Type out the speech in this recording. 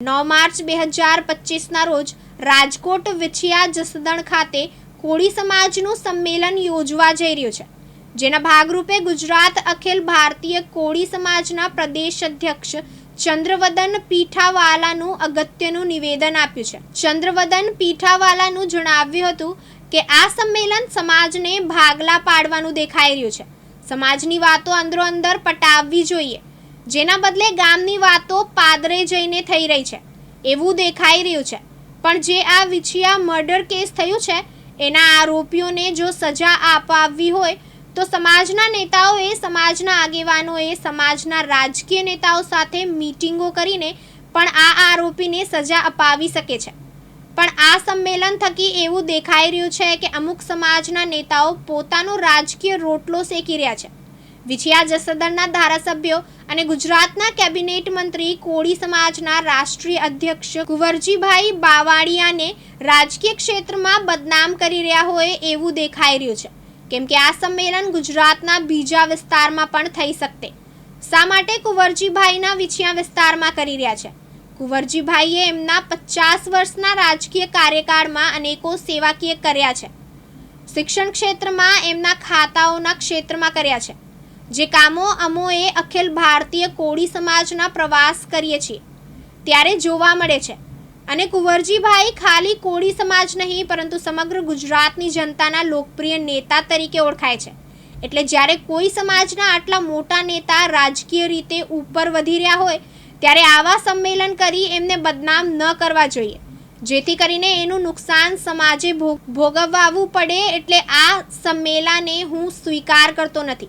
નવ માર્ચ બે હજાર પચીસના રોજ રાજકોટ વિછિયા જસદણ ખાતે કોળી સમાજનું સંમેલન યોજવા જઈ રહ્યું છે. જેના ભાગરૂપે ગુજરાત અખિલ ભારતીય કોળી સમાજના પ્રદેશ અધ્યક્ષ ચંદ્રવદન પીઠાવાલાનું અગત્યનું નિવેદન આપ્યું છે. ચંદ્રવદન પીઠાવાલાનું જણાવ્યું હતું કે આ સંમેલન સમાજને ભાગલા પાડવાનું દેખાઈ રહ્યું છે. સમાજની વાતો અંદરો અંદર પટાવવી જોઈએ. જેના બદલે ગામની વાતો પાદરે જઈને થઈ રહી છે. એવું દેખાઈ રહ્યું છે. પણ જે આ વિછિયા મર્ડર કેસ થયું છે, એના આરોપીઓને જો સજા અપાવવી હોય, તો સમાજના નેતાઓએ, સમાજના આગેવાનોએ, સમાજના રાજકીય નેતાઓ સાથે મીટિંગો કરીને પણ આ આરોપીને સજા અપાવી શકે છે. પણ આ સંમેલન થકી એવું દેખાઈ રહ્યું છે કે અમુક સમાજના નેતાઓ પોતાનો રાજકીય રોટલો શેકી રહ્યા છે. વિછિયા જસદણના ધારાસભ્યો અને ગુજરાતના કેબિનેટ મંત્રી કોળી સમાજના રાષ્ટ્રીય અધ્યક્ષ કુંવરજીભાઈ બાવાળિયાને રાજકીય ક્ષેત્રમાં બદનામ કરી રહ્યા હોય એવું દેખાઈ રહ્યું છે. કેમ કે આ સંમેલન ગુજરાતના બીજા વિસ્તારમાં પણ થઈ શકતે. શા માટે કુંવરજીભાઈના વિછિયા વિસ્તારમાં કરી રહ્યા છે? કુંવરજીભાઈએ એમના પચાસ વર્ષના રાજકીય કાર્યકાળમાં અનેકો સેવાકીય કર્યા છે. શિક્ષણ ક્ષેત્રમાં એમના ખાતાઓના ક્ષેત્રમાં કર્યા છે. જે કામો અમોએ અખિલ ભારતીય કોળી સમાજના પ્રવાસ કરીએ છીએ, ત્યારે જોવા મળે છે. અને કુંવરજીભાઈ ખાલી કોળી સમાજ નહીં, પરંતુ સમગ્ર ગુજરાતની જનતાના લોકપ્રિય નેતા તરીકે ઓળખાય છે. એટલે જ્યારે કોઈ સમાજના આટલા મોટા નેતા રાજકીય રીતે ઉપર વધી રહ્યા હોય, ત્યારે આવા સંમેલન કરી એમને બદનામ ન કરવા જોઈએ. જેથી કરીને એનું નુકસાન સમાજે ભોગ- આવવું પડે, એટલે આ સંમેલને હું સ્વીકાર કરતો નથી.